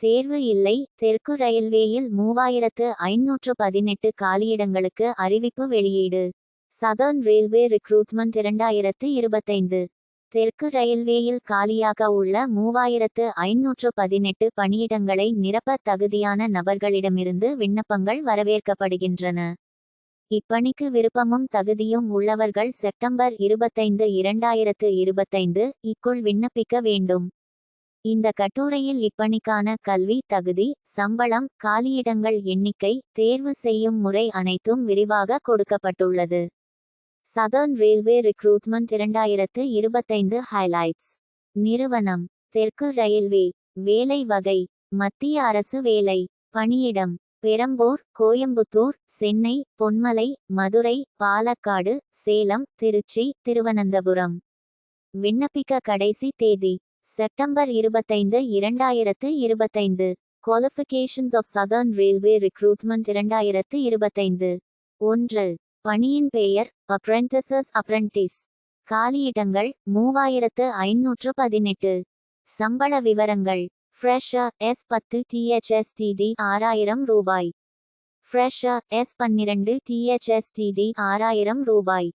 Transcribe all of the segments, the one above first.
தேர்வு இல்லை. தெற்கு ரயில்வேயில் மூவாயிரத்து ஐநூற்று பதினெட்டு காலியிடங்களுக்கு அறிவிப்பு வெளியீடு. சதர்ன் ரயில்வே ரிக்ரூட்மெண்ட் இரண்டாயிரத்து இருபத்தைந்து. தெற்கு ரயில்வேயில் காலியாக உள்ள மூவாயிரத்து ஐநூற்று பதினெட்டு பணியிடங்களை நிரப்ப தகுதியான நபர்களிடமிருந்து விண்ணப்பங்கள் வரவேற்கப்படுகின்றன. இப்பணிக்கு விருப்பமும் தகுதியும் உள்ளவர்கள் செப்டம்பர் இருபத்தைந்து இரண்டாயிரத்து இருபத்தைந்து இக்குள் விண்ணப்பிக்க வேண்டும். இந்த கட்டுரையில் இப்பணிக்கான கல்வி தகுதி சம்பளம் காலியிடங்கள் எண்ணிக்கை தேர்வு செய்யும் முறை அனைத்தும் விரிவாக கொடுக்கப்பட்டுள்ளது. சதர்ன் ரயில்வே ரிக்ரூட்மெண்ட் இரண்டாயிரத்து இருபத்தைந்து ஹைலைட்ஸ் நிறுவனம். தெற்கு ரயில்வே. வேலை வகை. மத்திய அரசு வேலை. பணியிடம். பெரம்பூர் கோயம்புத்தூர் சென்னை பொன்மலை மதுரை பாலக்காடு சேலம் திருச்சி திருவனந்தபுரம். விண்ணப்பிக்க கடைசி தேதி. செப்டம்பர் இருபத்தைந்து இரண்டாயிரத்து இருபத்தைந்து. Qualifications of southern railway recruitment இரண்டாயிரத்து இருபத்தைந்து. ஒன்று பணியின் பெயர் அப்ரெண்டிசஸ் அப்ரெண்டிஸ் காலியிடங்கள் மூவாயிரத்து ஐநூற்று பதினெட்டு. சம்பள விவரங்கள் ஃப்ரெஷா எஸ் பத்து டிஹெச்எஸ்டிடி ஆறாயிரம் ரூபாய். ஃப்ரெஷா எஸ் பன்னிரண்டு டிஹெச்எஸ்டிடி ஆறாயிரம் ரூபாய்.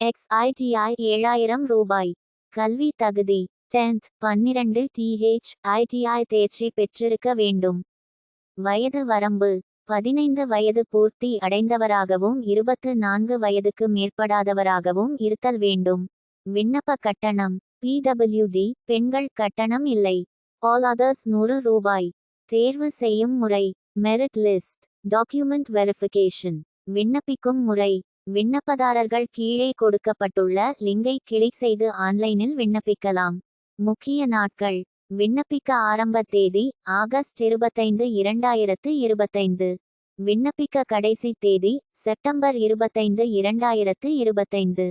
எக்ஸ்ஐடிஐ ஏழாயிரம் ரூபாய். கல்வி தகுதி டென்த் பன்னிரண்டு டிஹெச் ஐடிஐ தேர்ச்சி பெற்றிருக்க வேண்டும். வயது வரம்பு. பதினைந்து வயது பூர்த்தி அடைந்தவராகவும் இருபத்து நான்கு வயதுக்கு மேற்படாதவராகவும் இருத்தல் வேண்டும். விண்ணப்ப கட்டணம். பிடபிள்யூடி பெண்கள் கட்டணம் இல்லை. ஆல் அதர்ஸ் நூறு ரூபாய். தேர்வு செய்யும் முறை. மெரிட் லிஸ்ட் டாக்குமெண்ட் வெரிஃபிகேஷன் விண்ணப்பிக்கும் முறை. விண்ணப்பதாரர்கள் கீழே கொடுக்கப்பட்டுள்ள லிங்கை கிளிக் செய்து ஆன்லைனில் விண்ணப்பிக்கலாம். முக்கிய நாட்கள். விண்ணப்பிக்க ஆரம்ப தேதி ஆகஸ்ட் இருபத்தைந்து இரண்டாயிரத்து இருபத்தைந்து. விண்ணப்பிக்க கடைசி தேதி செப்டம்பர் இருபத்தைந்து இரண்டாயிரத்து இருபத்தைந்து.